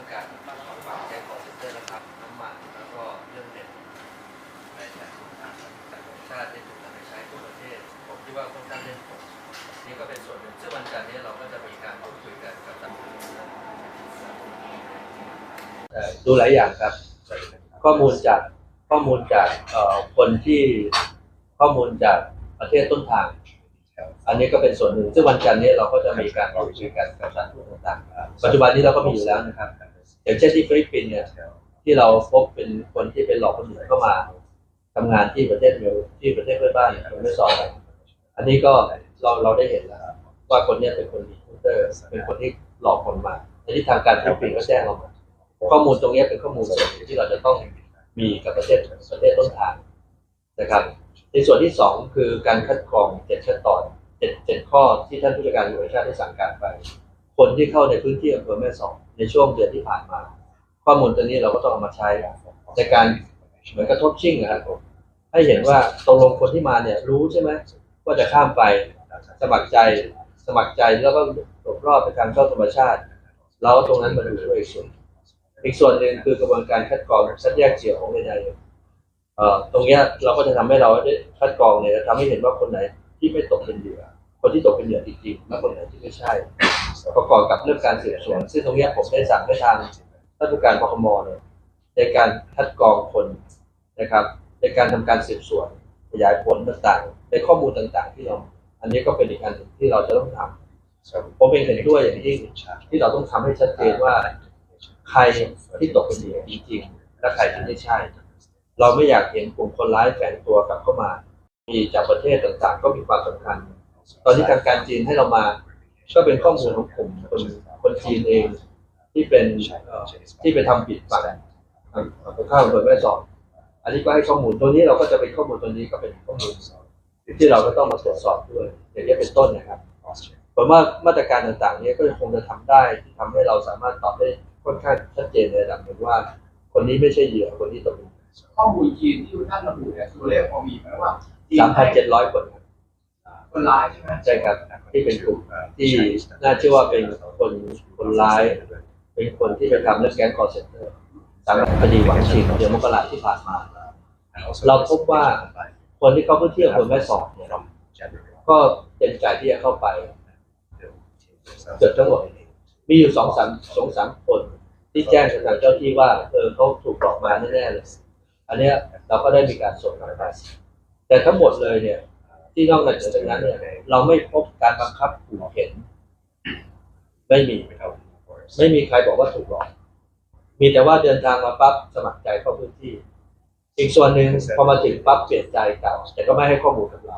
ื่องการปรับแก้คอเซ็นเตอร์นะครับน้ำมันแล้วก็เรื่องเด็ตในหลายๆทางแต่ของชาติที่ถูกนำไปใช้ทั่วประเทศ ผมคิดว่าค่อนข้างเล่นผลนี่ก็เป็นส่วนหนึ่งซึ่งวันจันทร์นี้เราก็จะมีการพูดคุยกันกับตำรวจดูหลายอย่างครับ ข้อมูลจากข้อมูลจากคนที่ข้อมูลจากประเทศต้นทาง อันนี้ก็เป็นส่วนหนึ่ง ซึ่งวันจันทร์นี้เราก็จะมีการพูดคุยกันกับสถานทูตต่างๆ ปัจจุบันนี้เราก็มีอยู่แล้วนะครับ อย่างเช่นที่ฟิลิปปินส์เนี่ยที่เราพบเป็นคนที่เป็นหลอกคนอื่นเข้ามาทำงานที่ประเทศเมลที่ประเทศเพื่อนบ้านเนี่ยไม่สอนอันนี้ก็เราเราได้เห็นแล้วว่าคนเนี้ยเป็นคนดีคูเตอร์เป็นคนที่หลอกคนมาในที่ทางการฟิลิปปินส์ก็แจ้งเรามาข้อมูลตรงนี้เป็นข้อมูลส่วนที่เราจะต้องมีกับประเทศประเทศต้นทางนะครับ ในส่วนที่สองคือการคัดกรองเจ็ดขั้นตอนเจ็ดเจ็ดข้อที่ท่านผู้จัดการตำรวจแห่งชาติได้สั่งการไป คนที่เข้าในพื้นที่อำเภอแม่สอดในช่วงเดือนที่ผ่านมา ข้อมูลตัวนี้เราก็ต้องเอามาใช้ในการเหมือนกระทบชิ่งนะครับผมให้เห็นว่าตกลงคนที่มาเนี่ยรู้ใช่ไหมว่าจะข้ามไปสมัครใจสมัครใจแล้วก็ตกรอบในการเข้าธรรมชาติเราเอาตรงนั้นมาดูด้วยอีกส่วนอีกส่วนหนึ่งคือกระบวนการคัดกรองคัดแยกเจียวของใดๆเอ่อตรงเนี้ยเราก็จะทำให้เราได้คัดกรองเนี่ยทำให้เห็นว่าคนไหนที่ไม่ตกเป็นเหยื่อ คนที่ตกเป็นเหยื่อจริงๆและคนไหนที่ไม่ใช่ ประกอบกับเรื่องการสืบสวนซึ่งตรงเนี้ยผมได้สั่งให้ทางท่านผู้การปคมเนี่ยในการคัดกรองคนนะครับ ในการทำการสืบสวนขยายผลต่างๆในข้อมูลต่างๆ ที่เรา อันนี้ก็เป็นอีกอันหนึ่งที่เราจะต้องทำผมเองเห็นด้วยอย่างยิ่งที่เราต้องทำให้ชัดเจนว่า ใครที่ตกเป็นเหยื่อจริงๆและใครที่ไม่ใช่ เราไม่อยากเห็นกลุ่มคนร้ายแฝงตัวกลับเข้ามา มีจากประเทศต่างๆ ก็มีความสำคัญ ตอนนี้ทางการจีนให้เรามา ก็เป็นข้อมูลของกลุ่มคนคนจีนเองที่เป็นที่ไปทำผิดฝั่งฝั่งตรงข้ามอำเภอแม่สอดอันนี้ก็ให้ข้อมูลตัวนี้เราก็จะเป็นข้อมูลตัวนี้ก็เป็นข้อมูลที่เราก็ต้องมาตรวจสอบด้วย อย่างนี้เป็นต้นนะครับผมว่ามาตรการต่างๆ นี้ก็คงจะทำได้ที่ทำให้เราสามารถตอบได้ค่อนข้างชัดเจนในระดับหนึ่งว่า คนนี้ไม่ใช่เหยื่อคนนี้ตกเป็นข้อมูลจีนที่ท่านระบุเนี่ยตัวเลขพอมีไหมว่าสามพันเจ็ดร้อยคน ครับคนร้ายใช่ไหมใช่ครับที่เป็นกลุ่มที่น่าเชื่อว่าเป็นคนคนร้าย เป็นคนที่ไปทำเรื่องแก๊งคอร์เซนเตอร์สำหรับคดีหวังชิงเดือนมกราที่ผ่านมา เราพบว่าคนที่เข้าพื้นที่อำเภอแม่สอดเนี่ยก็เต็มใจที่จะเข้าไปเกือบทั้งหมดมีอยู่สองสามสองสามคน ที่แจ้งกับทางเจ้าที่ว่า เออเขาถูกหลอกมาแน่ๆเลยอันเนี้ยเราก็ได้มีการส่งกลับไปแต่ทั้งหมดเลยเนี่ย ที่นอกจากจากนั้นเนี่ยเราไม่พบการบังคับขู่เข็นไม่มีไม่มีใครบอกว่าถูกหลอกมีแต่ว่าเดินทางมาปั๊บสมัครใจเข้าพื้นที่ อีกส่วนหนึ่งพอมาถึงปั๊บเปลี่ยนใจกลับแต่ก็ไม่ให้ข้อมูลกับเรา